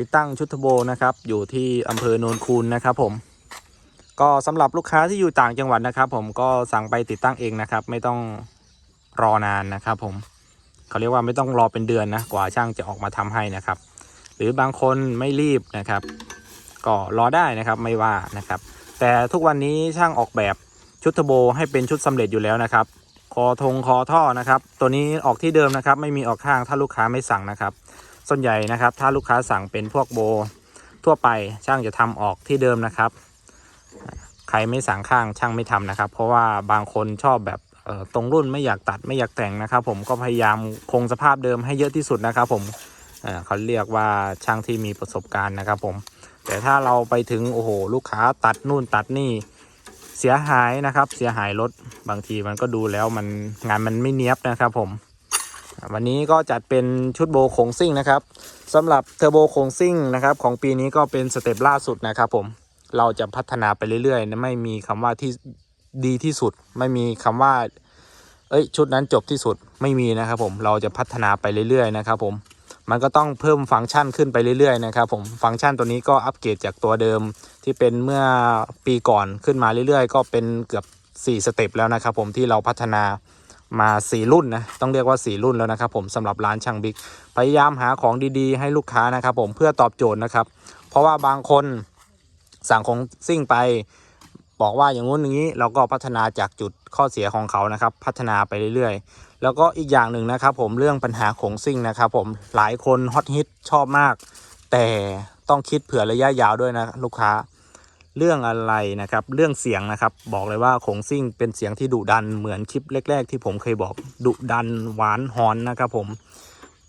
ติดตั้งชุดทโบนะครับ อยู่ที่อำเภอโนนคูนนะครับผม ก็สำหรับลูกค้าที่อยู่ต่างจังหวัดนะครับ ผมก็สั่งไปติดตั้งเองนะครับ ไม่ต้องรอนานนะครับ ผมเขาเรียกว่าไม่ต้องรอเป็นเดือนนะกว่าช่างจะออกมาทำให้นะครับ หรือบางคนไม่รีบนะครับ ก็รอได้นะครับไม่ว่านะครับ แต่ทุกวันนี้ช่างออกแบบชุดทโบให้เป็นชุดสำเร็จอยู่แล้วนะครับ คอทงคอท่อนะครับ ตัวนี้ออกที่เดิมนะครับ ไม่มีออกข้างถ้าลูกค้าไม่สั่งนะครับ ส่วนใหญ่นะครับ ถ้าลูกค้าสั่งเป็นพวกโบ ทั่วไปช่างจะทำออกที่เดิมนะครับ ใครไม่สั่งข้างช่างไม่ทำนะครับ เพราะว่าบางคนชอบแบบตรงรุ่นไม่อยากตัดไม่อยากแต่งนะครับ ผมก็พยายามคงสภาพเดิมให้เยอะที่สุดนะครับ ผมเอ่อเขาเรียกว่าช่างที่มีประสบการณ์นะครับ ผม แต่ถ้าเราไปถึงโอ้โหลูกค้าตัดนู่นตัดนี่เสียหายนะครับ เสียหายรถบางทีมันก็ดูแล้วมันงานมันไม่เนี้ยบนะครับ ผม วันนี้ก็จัดเป็นชุดโบโคงซิ่งนะครับสำหรับเทอร์โบโคงซิ่งนะครับของปีนี้ก็เป็นสเต็ปล่าสุดนะครับผมเราจะพัฒนาไปเรื่อยๆ ไม่มีคำว่าที่ดีที่สุด ไม่มีคำว่า เอ้ย ชุดนั้นจบที่สุดไม่มีนะครับผมเราจะพัฒนาไปเรื่อยๆนะครับผมมันก็ต้องเพิ่มฟังก์ชันขึ้นไปเรื่อยๆนะครับผมฟังก์ชันตัวนี้ก็อัปเกรดจากตัวเดิมที่เป็นเมื่อปีก่อนขึ้นมาเรื่อยๆ ก็เป็นเกือบ 4 สเต็ปแล้วนะครับผมที่เราพัฒนา มา4รุ่นนะต้องเรียกว่า4รุ่นแล้วนะครับผมสำหรับร้านช่างบิ๊กพยายามหาของดีๆ ให้ลูกค้านะครับผมเพื่อตอบโจทย์นะครับ เพราะว่าบางคนสั่งของซิ่งไปบอกว่าอย่างงู้นอย่างนี้เราก็พัฒนาจากจุดข้อเสียของเขานะครับ พัฒนาไปเรื่อยๆ แล้วก็อีกอย่างหนึ่งนะครับ ผมเรื่องปัญหาของซิ่งนะครับ ผมหลายคนฮอตฮิตชอบมาก แต่ต้องคิดเผื่อระยะยาวด้วยนะลูกค้า เรื่องอะไรนะครับ เรื่องเสียงนะครับ บอกเลยว่าโขงซิ่งเป็นเสียงที่ดุดันเหมือนคลิปแรก ๆ ที่ผมเคยบอกดุดันหวานหอนนะครับผม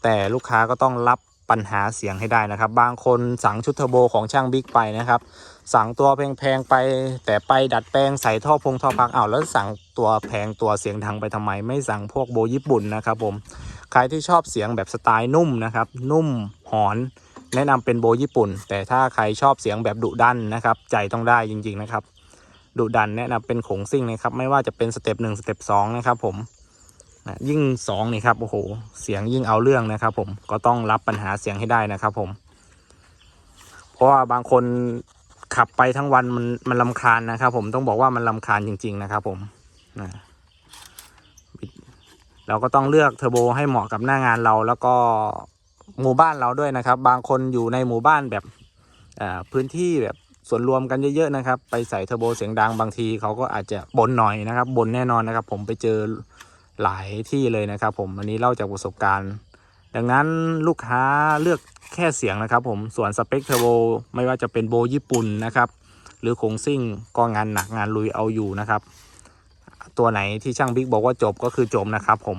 แต่ลูกค้าก็ต้องรับปัญหาเสียงให้ได้นะครับ บางคนสั่งชุดเทอร์โบของช่างบิ๊กไปนะครับ สั่งตัวแพงๆไป แต่ไปดัดแปลงใส่ท่อพงท่อพักอ้าวแล้วสั่งตัวแพงตัวเสียงดังไปทำไม ไม่สั่งพวกโบญี่ปุ่นนะครับผมใครที่ชอบเสียงแบบสไตล์นุ่มนะครับ นุ่มหอน แนะนำเป็นโบญี่ปุ่น แต่ถ้าใครชอบเสียงแบบดุดันนะครับ ใจต้องได้จริง ๆ นะครับดุดันแนะนำเป็นโขงซิ่งนะครับ ไม่ว่าจะเป็นสเต็ปหนึ่งสเต็ปสองนะครับ ผมนะยิ่งสองนี่ครับโอ้โหเสียงยิ่งเอาเรื่องนะครับ ผมก็ต้องรับปัญหาเสียงให้ได้นะครับ ผม เพราะว่าบางคนขับไปทั้งวันมันมันลำคาญนะครับ ผมต้องบอกว่ามันลำคาญจริง ๆ นะครับ ผมนะเราก็ต้องเลือกเทอร์โบให้เหมาะกับหน้างานเราแล้วก็ หมู่บ้านเราด้วยนะครับ บางคนอยู่ในหมู่บ้านแบบพื้นที่แบบส่วนรวมกันเยอะๆนะครับ ไปใส่เทอร์โบเสียงดังบางทีเขาก็อาจจะบ่นหน่อยนะครับบ่นแน่นอนนะครับ ผมไปเจอหลายที่เลยนะครับ ผมอันนี้เล่าจากประสบการณ์ ดังนั้นลูกค้าเลือกแค่เสียงนะครับ ผมส่วนสเปคเทอร์โบไม่ว่าจะเป็นโบญี่ปุ่นนะครับ หรือโคงซิ่งก็งานหนักงานลุยเอาอยู่นะครับ ตัวไหนที่ช่างบิ๊กบอกว่าจบก็คือจบนะครับ ผม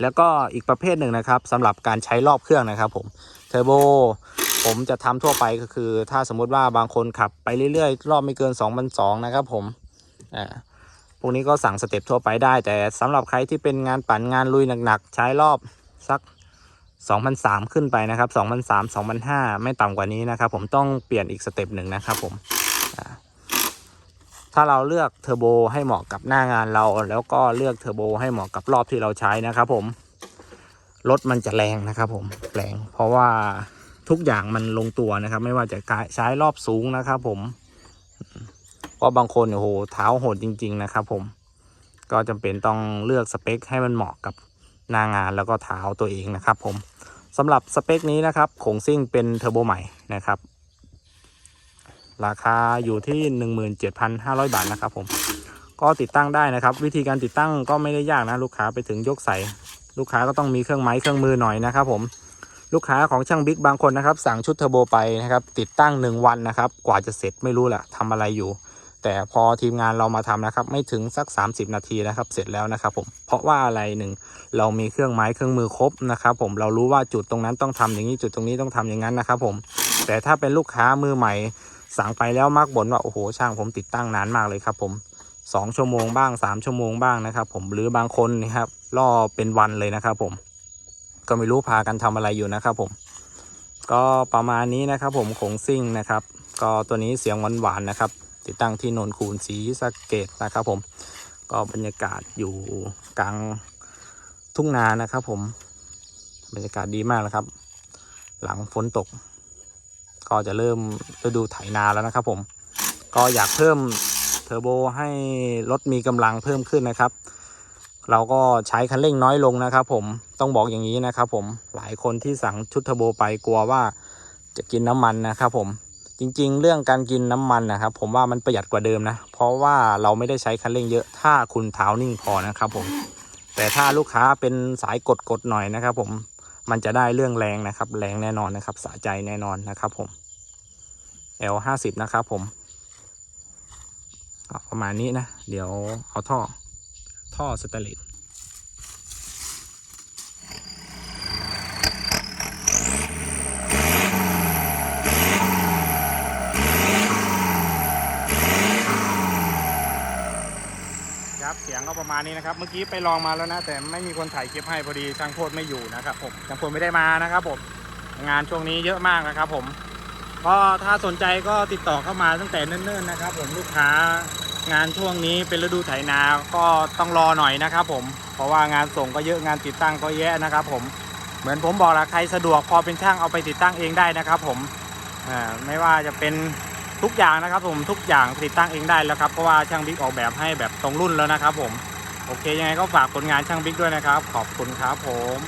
แล้วก็อีกประเภทหนึ่งนะครับสำหรับการใช้รอบเครื่องนะครับผมเทอร์โบผมจะทำทั่วไปก็คือ ถ้าสมมุติว่าบางคนขับไปเรื่อยๆ รอบไม่เกิน2 0 0 2นะครับผมอ่าพวกนี้ก็สั่งสเต็ปทั่วไปได้ แต่สำหรับใครที่เป็นงานปั่นงานลุยหนักๆ ใช้รอบสัก2,003 ขึ้นไปนะครับ2,003 2,005 ไม่ต่ำกว่านี้นะครับผมต้องเปลี่ยนอีกสเต็ปหนึ่งนะครับผมอ่า ถ้าเราเลือกเทอร์โบให้เหมาะกับหน้างานเรา แล้วก็เลือกเทอร์โบให้เหมาะกับรอบที่เราใช้นะครับผมรถมันจะแรงนะครับผมแรงเพราะว่าทุกอย่างมันลงตัวนะครับ ไม่ว่าจะใช้รอบสูงนะครับผมเพราะบางคนโอ้โหเท้าโหดจริง ๆ นะครับผมก็จำเป็นต้องเลือกสเปคให้มันเหมาะกับหน้างานแล้วก็เท้าตัวเองนะครับผมสำหรับสเปคนี้นะครับโขงซิ่งเป็นเทอร์โบใหม่นะครับ ราคาอยู่ที่ 17,500 บาทนะครับผมก็ติดตั้งได้นะครับ วิธีการติดตั้งก็ไม่ได้ยากนะลูกค้าไปถึงยกใส่ลูกค้าก็ต้องมีเครื่องไม้เครื่องมือหน่อยนะครับผมลูกค้าของช่างบิ๊กบางคนนะครับ สั่งชุดเทอร์โบไปนะครับ ติดตั้ง 1 วันนะครับ กว่าจะเสร็จไม่รู้แหละทำอะไรอยู่ แต่พอทีมงานเรามาทำนะครับ ไม่ถึงสัก 30 นาทีนะครับ เสร็จแล้วนะครับ ผมเพราะว่าอะไรหนึ่งเรามีเครื่องไม้เครื่องมือครบนะครับ ผมเรารู้ว่าจุดตรงนั้นต้องทำอย่างนี้จุดตรงนี้ต้องทำอย่างนั้นนะครับ ผม แต่ถ้าเป็นลูกค้ามือใหม่ สั่งไปแล้วมักบ่นว่าโอ้โหช่างผมติดตั้งนานมากเลยครับผมสองชั่วโมงบ้างสามชั่วโมงบ้างนะครับผมหรือบางคนนะครับล่อเป็นวันเลยนะครับผมก็ไม่รู้พากันทำอะไรอยู่นะครับผม ก็ประมาณนี้นะครับผมโขงซิ่งนะครับ ก็ตัวนี้เสียงหวานๆนะครับ ติดตั้งที่โนนคูนสีสะเกตนะครับผม ก็บรรยากาศอยู่กลางทุ่งนานะครับผมบรรยากาศดีมากนะครับ หลังฝนตก ก็จะเริ่มฤดูไถนาแล้วนะครับ ผม ก็อยากเพิ่มเทอร์โบให้รถมีกำลังเพิ่มขึ้นนะครับ เราก็ใช้คันเร่งน้อยลงนะครับ ผมต้องบอกอย่างนี้นะครับ ผมหลายคนที่สั่งชุดเทอร์โบไปกลัวว่าจะกินน้ำมันนะครับ ผมจริง ๆ เรื่องการกินน้ำมันนะครับ ผมว่ามันประหยัดกว่าเดิมนะ เพราะว่าเราไม่ได้ใช้คันเร่งเยอะถ้าคุณเท้านิ่งพอนะครับ ผม แต่ถ้าลูกค้าเป็นสายกดกดๆหน่อยนะครับ ผม มันจะได้เรื่องแรงนะครับ แรงแน่นอนนะครับสะใจแน่นอนนะครับผม L ห้าสิบนะครับผมประมาณนี้นะ เดี๋ยวเอาท่อ ท่อสแตนเลส ครับ เสียงก็ประมาณนี้นะครับ เมื่อกี้ไปลองมาแล้วนะ แต่ไม่มีคนถ่ายคลิปให้พอดีช่างโพดไม่อยู่นะครับผมช่างโพดไม่ได้มานะครับผมงานช่วงนี้เยอะมากนะครับ ผมก็ถ้าสนใจก็ติดต่อเข้ามาตั้งแต่เนิ่นๆนะครับ ผมลูกค้างานช่วงนี้เป็นฤดูไถนาก็ต้องรอหน่อยนะครับ ผมเพราะว่างานส่งก็เยอะงานติดตั้งก็แย่นะครับ ผมเหมือนผมบอกละใครสะดวกพอเป็นช่างเอาไปติดตั้งเองได้นะครับ ผมไม่ว่าจะเป็น ทุกอย่างนะครับผมทุกอย่างติดตั้งเองได้แล้วครับเพราะว่าช่างบิ๊กออกแบบให้แบบตรงรุ่นแล้วนะครับผมโอเคยังไงก็ฝากผลงานช่างบิ๊กด้วยนะครับ ขอบคุณครับผม